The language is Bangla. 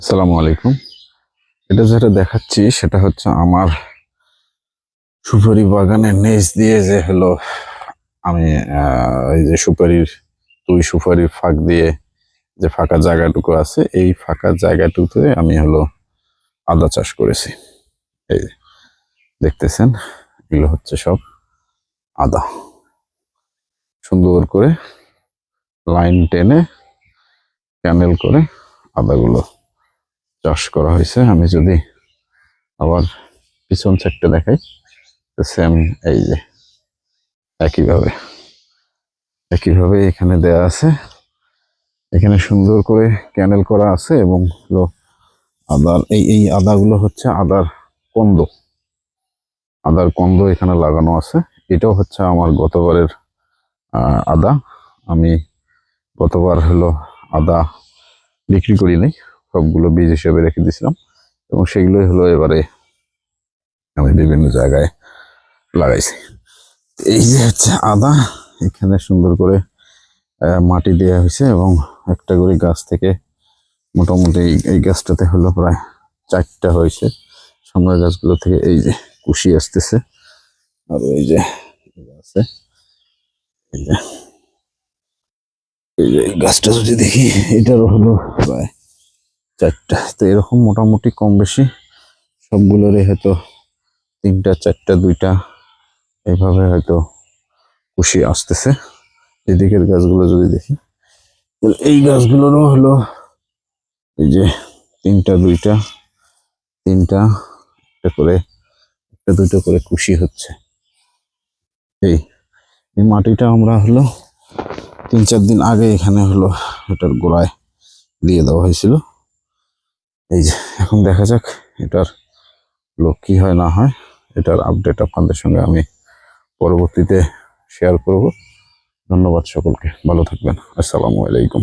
আসসালামু আলাইকুম। এটা যেটা দেখাচ্ছি, সেটা হচ্ছে আমার সুপারি বাগানের নিচ দিয়ে যে হলো আমি এই যে সুপারির, দুই সুপারির ফাঁক দিয়ে যে ফাঁকা জায়গাটুকু আছে, এই ফাঁকা জায়গাটুকুতে আমি হলো আদা চাষ করেছি। এই দেখতেছেন, এগুলো হচ্ছে সব আদা। সুন্দর করে লাইন টেনে ক্যানেল করে আদাগুলো চাষ করা হয়েছে। আমি যদি আবার পিছন সাইডটা দেখাই, তো সেম এই যে, একইভাবে একইভাবে এখানে দেয়া আছে। এখানে সুন্দর করে ক্যানেল করা আছে এবং আদার, এই এই আদাগুলো হচ্ছে আদার কন্দ। আদার কন্দ এখানে লাগানো আছে। এটাও হচ্ছে আমার গতবারের আদা। আমি গতবার হলো আদা বিক্রি করি নাই সবগুলো বীজ হিসেবে রেখে দিয়েছিলাম, এবং সেগুলোই হলো এবারে আমি বিভিন্ন জায়গায় লাগাইছি। এই যে হচ্ছে আদা, এখানে সুন্দর করে মাটি দেওয়া হয়েছে এবং একটা করে গাছ থেকে মোটামুটি এই- গাছটাতে হলো প্রায় চারটা হয়েছে। সামনের গাছগুলো থেকে এই যে কুশি আসতেছে, আর এই যে আছে। এই যে এই যে গাছটা যদি দেখি এটারও হলো প্রায় চারটা। তো এরকম মোটামুটি কম বেশি সবগুলোরই হয়তো তিনটা, চারটা, দুইটা এইভাবে হয়তো কুশি আসতেছে। এদিকের গাছগুলো যদি দেখি এই গাছগুলোরও হলো এই যে তিনটা, দুইটা, তিনটা, একটা করে, একটা দুটো করে কুশি হচ্ছে। এই এই মাটিটা আমরা হলো তিন চার দিন আগে এখানে হলো এটার গোড়ায় দিয়ে দেওয়া হয়েছিল। এই যে, এখন দেখা যাক এটার লোক কী হয়, না হয়। এটার আপডেট আপনাদের সঙ্গে আমি পরবর্তীতে শেয়ার করব। ধন্যবাদ সকলকে। ভালো থাকবেন। আসসালামু আলাইকুম।